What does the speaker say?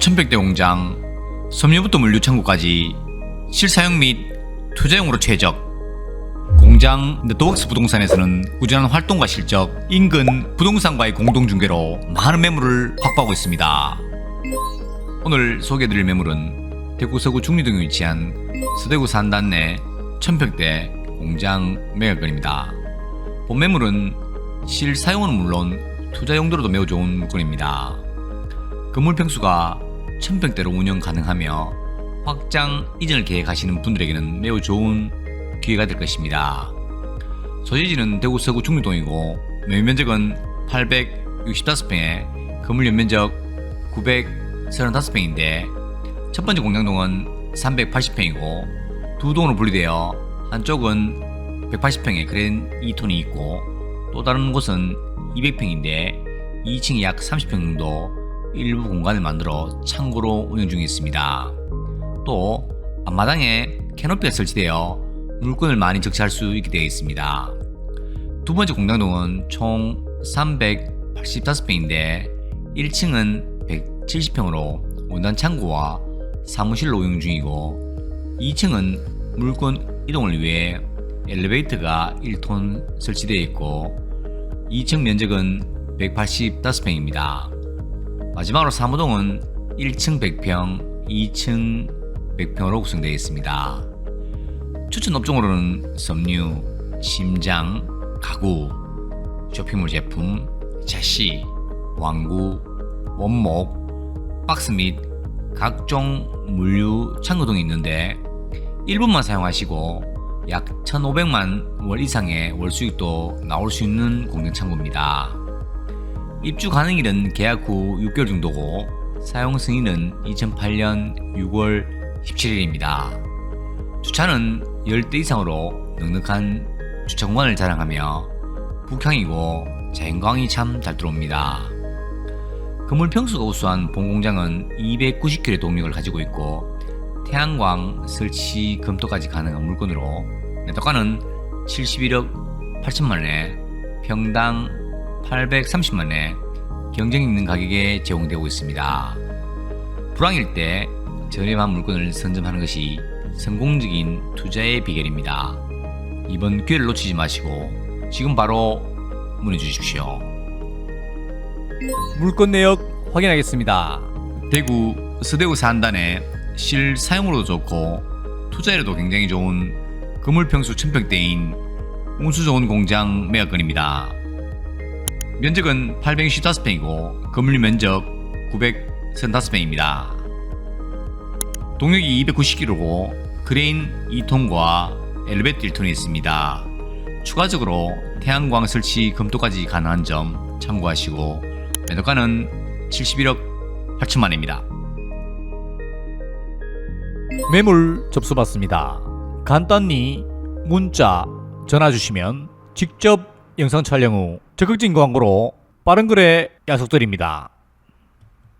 천백대 공장, 섬유부터 물류창고까지 실사용 및 투자용으로 최적. 공장 네트워크스 부동산에서는 꾸준한 활동과 실적, 인근 부동산과의 공동중개로 많은 매물을 확보하고 있습니다. 오늘 소개해드릴 매물은 대구 서구 중리동에 위치한 서대구 산단 내 천평대 공장 매각건입니다. 본 매물은 실사용은 물론 투자 용도로도 매우 좋은 물건입니다. 건물 평수가 천평대로 운영 가능하며 확장 이전을 계획하시는 분들에게는 매우 좋은 기회가 될 것입니다. 소재지는 대구 서구 중리동이고 매매 면적은 865평에 건물 연면적 935평인데 첫 번째 공장동은 380평이고 두 동으로 분리되어 한쪽은 180평에 그랜 2톤이 있고 또 다른 곳은 200평인데 2층이 약 30평 정도 일부 공간을 만들어 창고로 운영 중에 있습니다. 또 앞마당에 캐노피가 설치되어 물건을 많이 적재할 수 있게 되어 있습니다. 두 번째 공장동은 총 385평인데 1층은 170평으로 원단 창고와 사무실로 운영 중이고 2층은 물건 이동을 위해 엘리베이터가 1톤 설치되어 있고 2층 면적은 185평입니다. 마지막으로 사무동은 1층 100평, 2층 100평으로 구성되어 있습니다. 추천 업종으로는 섬유, 심장, 가구, 쇼핑몰 제품, 제시, 왕구, 원목, 박스 및 각종 물류 창고등이 있는데 1분만 사용하시고 약 1,500만 월 이상의 월 수익도 나올 수 있는 공장 창고입니다. 입주 가능일은 계약 후 6개월 정도고 사용 승인은 2008년 6월 17일입니다. 주차는 10대 이상으로 넉넉한 주차 공간을 자랑하며 북향이고 자연광이 참 잘 들어옵니다. 건물 평수가 우수한 본 공장은 290kg의 동력을 가지고 있고 태양광 설치 검토까지 가능한 물건으로 매도가는 71억 8천만 원에 평당 830만 원에 경쟁 있는 가격에 제공되고 있습니다. 불황일 때 저렴한 물건을 선점하는 것이 성공적인 투자의 비결입니다. 이번 기회를 놓치지 마시고 지금 바로 문의 주십시오. 물건 내역 확인하겠습니다. 대구 서대구 산단에 실 사용으로도 좋고 투자에도 굉장히 좋은 건물 평수 1000평대인 운수 좋은 공장 매각건입니다. 면적은 865평이고 건물 면적 935평입니다. 동력이 290kg고 크레인 2톤과 엘리베이터 1톤이 있습니다. 추가적으로 태양광 설치 검토까지 가능한 점 참고하시고 매도가는 71억 8천만입니다. 매물 접수 받습니다. 간단히 문자, 전화 주시면 직접 영상 촬영 후 적극적인 광고로 빠른 거래 약속드립니다.